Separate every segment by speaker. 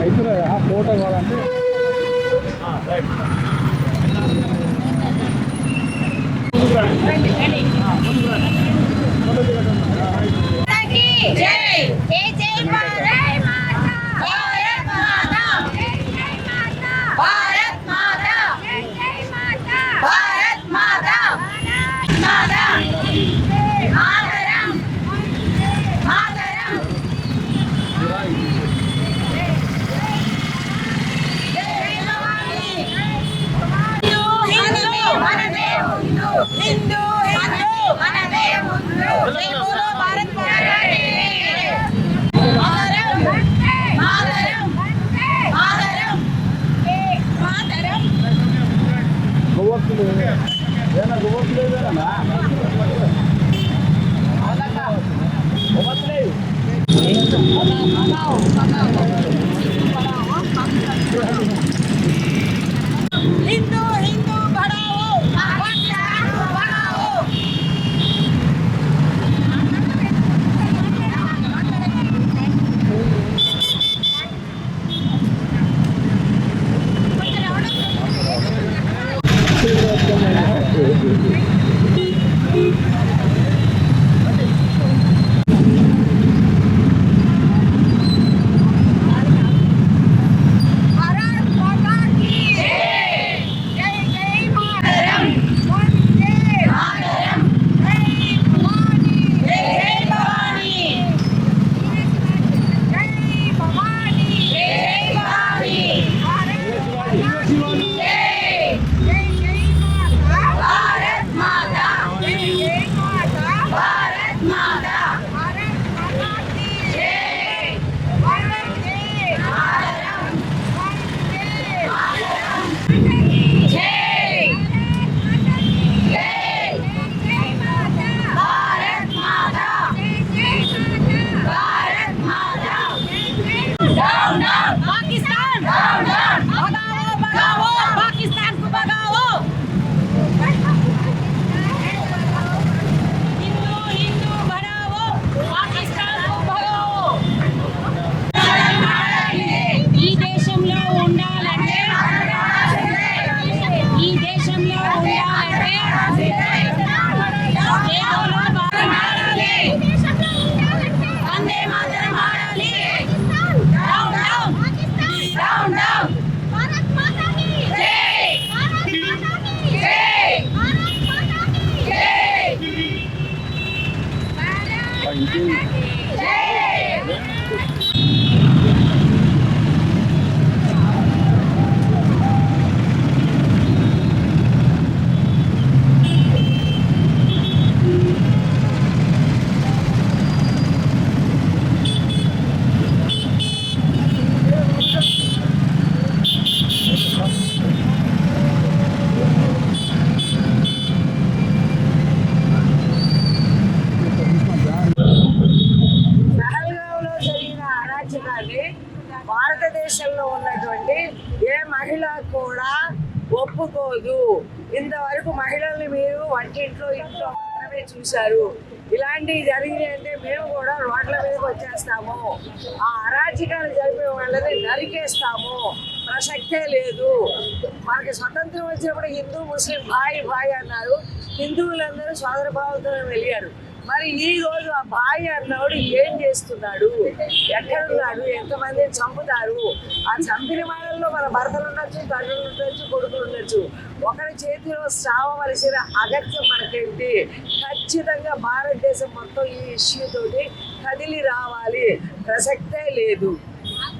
Speaker 1: అవుతున్నదా photo కావాలంటే
Speaker 2: జై
Speaker 3: ఒప్పుకోదు ఇంతవరకు మహిళల్ని మీరు వంటింట్లో ఇంట్లో మాత్రమే చూశారు. ఇలాంటివి జరిగినాయంటే మేము కూడా రోడ్ల మీదకి వచ్చేస్తాము. ఆ అరాచకాలు జరిపే వాళ్ళని నరికేస్తాము. ప్రసక్తే లేదు. మనకి స్వతంత్రం వచ్చినప్పుడు హిందూ ముస్లిం భాయ్ భాయ్ అన్నారు. హిందువులందరూ సోదరభావంతో వెలిగారు మరి ఈ రోజు ఆ భార్య అన్నవాడు ఏం చేస్తున్నాడు? ఎక్కడున్నాడు ఎంతమందిని చంపుతారు? ఆ చంపిన వాళ్ళల్లో మన భర్తలు ఉండొచ్చు తండ్రులు ఉండొచ్చు కొడుకులు ఉండొచ్చు. ఒకరి చేతిలో సావవలసిన అగత్యం మనకేంటి? ఖచ్చితంగా భారతదేశం మొత్తం ఈ ఇష్యూతోటి కదిలి రావాలి. ప్రసక్తే లేదు.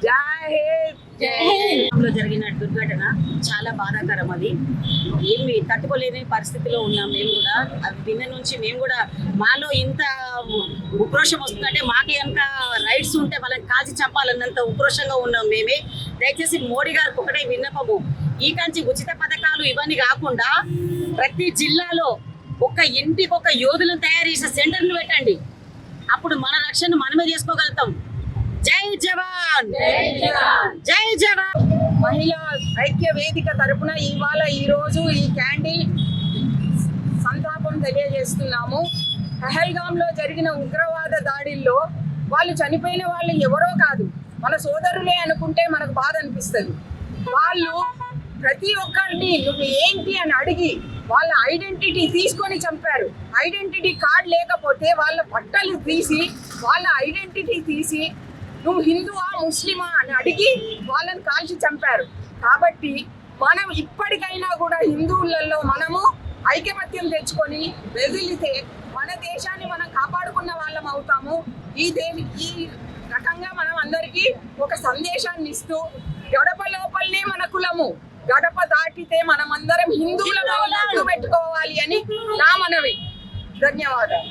Speaker 3: జాహేద్
Speaker 4: జరిగిన దుర్ఘటన చాలా బాధాకరం అది ఏమి తట్టుకోలేని పరిస్థితిలో ఉన్నాం మేము కూడా. అది విన్న నుంచి మేము కూడా మాలో ఇంత ఉక్రోషం వస్తుందంటే మాకు కనుక రైట్స్ ఉంటే వాళ్ళని కాల్చి చంపాలన్నంత ఉక్రోషంగా ఉన్నాం మేమే. దయచేసి మోడీ గారికి ఒకటే విన్నపము. ఈ కంచి ఉచిత పథకాలు ఇవన్నీ కాకుండా ప్రతి జిల్లాలో ఒక ఇంటికి ఒక యోధులను తయారు చేసే సెంటర్ను పెట్టండి. అప్పుడు మన రక్షణ మనమే చేసుకోగలుగుతాం. జవాన్! జై జవాన్!
Speaker 3: మహిళా ఐక్య వేదిక తరపున ఇవాళ ఈ రోజు ఈ క్యాండిల్ సంతాపం తెలియజేస్తున్నాము. పహల్గామ్లో జరిగిన ఉగ్రవాద దాడిల్లో
Speaker 5: వాళ్ళు చనిపోయిన వాళ్ళు ఎవరో కాదు మన సోదరులే అనుకుంటే మనకు బాధ అనిపిస్తుంది. వాళ్ళు ప్రతి ఒక్కరిని నువ్వు ఏంటి అని అడిగి వాళ్ళ ఐడెంటిటీ తీసుకొని చంపారు. ఐడెంటిటీ కార్డ్ లేకపోతే వాళ్ళ బట్టలు తీసి వాళ్ళ ఐడెంటిటీ తీసి నువ్వు హిందువా ముస్లిమా అని అడిగి వాళ్ళని కాల్చి చంపారు. కాబట్టి మనం ఇప్పటికైనా కూడా హిందువులలో మనము ఐకమత్యం తెచ్చుకొని వెదిలితే మన దేశాన్ని మనం కాపాడుకున్న వాళ్ళం అవుతాము. ఈ దేవి ఈ రకంగా మనం అందరికీ ఒక సందేశాన్ని ఇస్తూ గడప లోపలనే మన కులము. గడప దాటితే మనం అందరం హిందువులను పెట్టుకోవాలి అని నా మనవి. ధన్యవాదాలు.